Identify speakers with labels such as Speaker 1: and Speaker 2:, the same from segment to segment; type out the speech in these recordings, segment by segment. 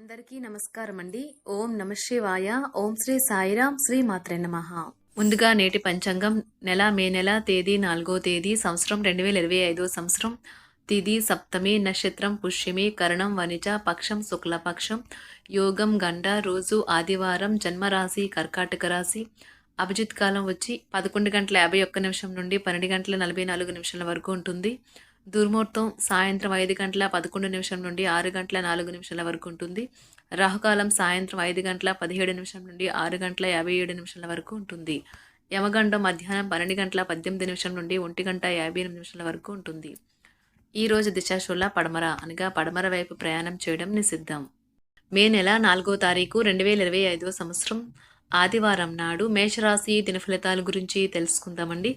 Speaker 1: అందరికీ నమస్కారం అండి ఓం నమ శివాయ. ఓం శ్రీ సాయిరాం శ్రీ మాత్రే నమ. ముందుగా నేటి పంచాంగం నెల మే నెల తేదీ నాలుగో తేదీ సంవత్సరం రెండు వేల ఇరవై ఐదో సంవత్సరం. తిది సప్తమి నక్షత్రం పుష్యమి కరణం వనిజ పక్షం శుక్లపక్షం. యోగం గండ రోజు ఆదివారం జన్మరాశి కర్కాటక రాశి. అభిజిత్ కాలం వచ్చి పదకొండు గంటల యాభై ఒక్క నిమిషం నుండి పన్నెండు గంటల నలభై నాలుగు నిమిషాల వరకు ఉంటుంది. దుర్ముహూర్తం సాయంత్రం ఐదు గంటల పదకొండు నిమిషం నుండి ఆరు గంటల నాలుగు నిమిషాల వరకు ఉంటుంది. రాహుకాలం సాయంత్రం ఐదు గంటల పదిహేడు నిమిషం నుండి ఆరు గంటల యాభై ఏడు నిమిషాల వరకు ఉంటుంది. యమగండం మధ్యాహ్నం పన్నెండు గంటల పద్దెనిమిది నిమిషం నుండి ఒంటి గంట యాభై ఎనిమిది నిమిషాల వరకు ఉంటుంది. ఈరోజు రోజు దిశాశూల పడమర అనగా పడమర వైపు ప్రయాణం చేయడం నిషిద్ధం. మే నెల నాలుగో తారీఖు రెండు వేల ఇరవై ఐదో సంవత్సరం ఆదివారం నాడు మేషరాశి దిన ఫలితాల గురించి తెలుసుకుందామండి.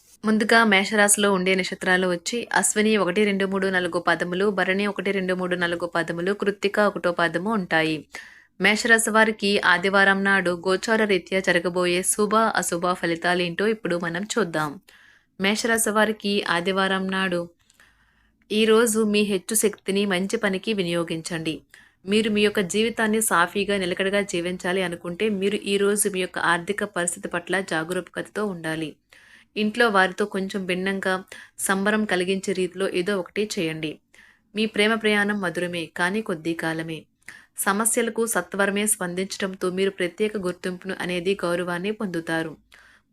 Speaker 1: ముందుగా మేషరాశిలో ఉండే నక్షత్రాలు వచ్చి అశ్విని ఒకటి రెండు మూడు నాలుగు పదములు భరణి ఒకటి రెండు మూడు నాలుగు పదములు కృత్తిక ఒకటో పదము ఉంటాయి. మేషరాశి వారికి ఆదివారం నాడు గోచార రీత్యా జరగబోయే శుభ అశుభ ఫలితాలు ఏంటో ఇప్పుడు మనం చూద్దాం. మేషరాశి వారికి ఆదివారం నాడు ఈరోజు మీ హెచ్చు శక్తిని మంచి పనికి వినియోగించండి. మీరు మీ యొక్క జీవితాన్ని సాఫీగా నిలకడగా జీవించాలి అనుకుంటే మీరు ఈరోజు మీ యొక్క ఆర్థిక పరిస్థితి పట్ల జాగరూకతతో ఉండాలి. ఇంట్లో వారితో కొంచెం భిన్నంగా సంబరం కలిగించే రీతిలో ఏదో ఒకటి చేయండి. మీ ప్రేమ ప్రయాణం మధురమే కానీ కొద్ది కాలమే. సమస్యలకు సత్వరమే స్పందించడంతో మీరు ప్రత్యేక గుర్తింపును అనేది గౌరవాన్ని పొందుతారు.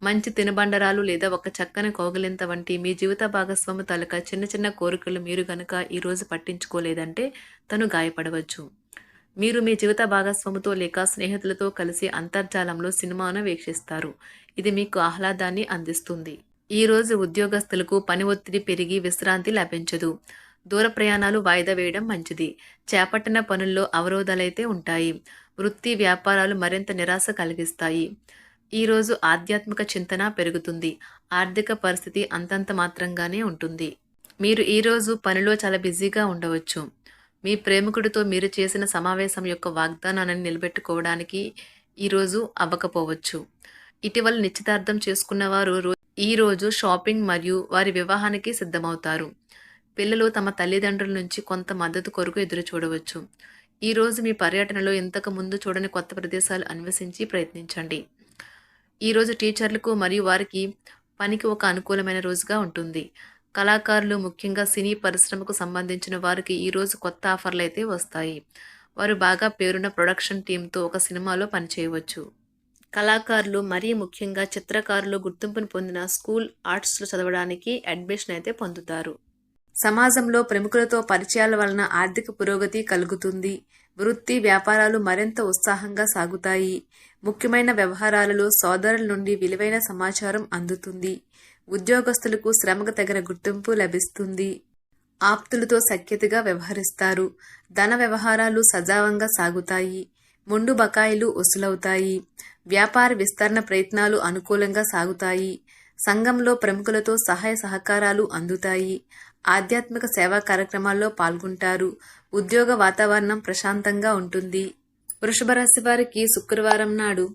Speaker 1: మంచి తినబండరాలు లేదా ఒక చక్కని కోగలింత వంటి మీ జీవిత భాగస్వామి తలక చిన్న చిన్న కోరికలు మీరు గనక ఈరోజు పట్టించుకోలేదంటే తను గాయపడవచ్చు. మీరు మీ జీవిత భాగస్వామితో లేక స్నేహితులతో కలిసి అంతర్జాలంలో సినిమాను వీక్షిస్తారు. ఇది మీకు ఆహ్లాదాన్ని అందిస్తుంది. ఈ రోజు ఉద్యోగస్తులకు పని ఒత్తిడి పెరిగి విశ్రాంతి లభించదు. దూర ప్రయాణాలు వాయిదా వేయడం మంచిది. చేపట్టిన పనుల్లో అవరోధాలైతే ఉంటాయి. వృత్తి వ్యాపారాలు మరింత నిరాశ కలిగిస్తాయి. ఈరోజు ఆధ్యాత్మిక చింతన పెరుగుతుంది. ఆర్థిక పరిస్థితి అంతంత మాత్రంగానే ఉంటుంది. మీరు ఈరోజు పనిలో చాలా బిజీగా ఉండవచ్చు. మీ ప్రేమికుడితో మీరు చేసిన సమావేశం యొక్క వాగ్దానాన్ని నిలబెట్టుకోవడానికి ఈరోజు అవ్వకపోవచ్చు. ఇటీవల నిశ్చితార్థం చేసుకున్న వారు ఈ రోజు షాపింగ్ మరియు వారి వివాహానికి సిద్ధమవుతారు. పిల్లలు తమ తల్లిదండ్రుల నుంచి కొంత మద్దతు కొరకు ఎదురు చూడవచ్చు. ఈ రోజు మీ పర్యటనలో ఇంతకు ముందు చూడని కొత్త ప్రదేశాలు అన్వేషించి ప్రయత్నించండి. ఈరోజు టీచర్లకు మరియు వారికి పనికి ఒక అనుకూలమైన రోజుగా ఉంటుంది. కళాకారులు ముఖ్యంగా సినీ పరిశ్రమకు సంబంధించిన వారికి ఈరోజు కొత్త ఆఫర్లు అయితే వస్తాయి. వారు బాగా పేరున్న ప్రొడక్షన్ టీంతో ఒక సినిమాలో పనిచేయవచ్చు. కళాకారులు మరీ ముఖ్యంగా చిత్రకారులు గుర్తింపును పొందిన స్కూల్ ఆర్ట్స్లో చదవడానికి అడ్మిషన్ అయితే పొందుతారు. సమాజంలో ప్రముఖులతో పరిచయాల వలన ఆర్థిక పురోగతి కలుగుతుంది. వృత్తి వ్యాపారాలు మరింత ఉత్సాహంగా సాగుతాయి. ముఖ్యమైన వ్యవహారాలలో సోదరుల నుండి విలువైన సమాచారం అందుతుంది. ఉద్యోగస్తులకు శ్రమకు తగిన గుర్తింపు లభిస్తుంది. ఆప్తులతో సఖ్యతగా వ్యవహరిస్తారు. ధన వ్యవహారాలు సజావంగా సాగుతాయి. ముండు బకాయిలు వసూలవుతాయి. వ్యాపార విస్తరణ ప్రయత్నాలు అనుకూలంగా సాగుతాయి. సంఘంలో ప్రముఖులతో సహాయ సహకారాలు అందుతాయి. ఆధ్యాత్మిక సేవా కార్యక్రమాల్లో పాల్గొంటారు. ఉద్యోగ వాతావరణం ప్రశాంతంగా ఉంటుంది. వృషభ రాశి వారికి శుక్రవారం నాడు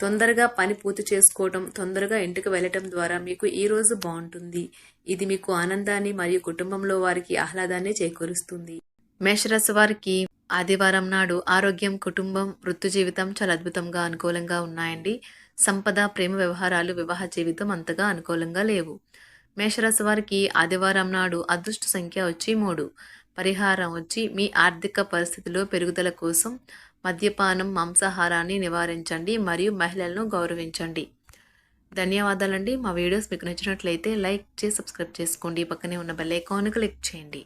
Speaker 1: తొందరగా పని పూర్తి చేసుకోవటం తొందరగా ఇంటికి వెళ్ళటం ద్వారా మీకు ఈ రోజు బాగుంటుంది. ఇది మీకు ఆనందాన్ని మరియు కుటుంబంలో వారికి ఆహ్లాదాన్ని చేకూరుస్తుంది. మేషరాశి వారికి ఆదివారం నాడు ఆరోగ్యం కుటుంబం వృత్తి జీవితం చాలా అద్భుతంగా అనుకూలంగా ఉన్నాయండి. సంపద ప్రేమ వ్యవహారాలు వివాహ జీవితం అంతగా అనుకూలంగా లేవు. మేషరాశి వారికి ఆదివారం నాడు అదృష్ట సంఖ్య వచ్చి మూడు. పరిహారం వచ్చి మీ ఆర్థిక పరిస్థితిలో పెరుగుదల కోసం మద్యపానం మాంసాహారాన్ని నివారించండి మరియు మహిళలను గౌరవించండి. ధన్యవాదాలండి. మా వీడియోస్ మీకు నచ్చినట్లయితే లైక్ చేసి సబ్స్క్రైబ్ చేసుకోండి. పక్కనే ఉన్న బెల్ ఐకాన్ క్లిక్ చేయండి.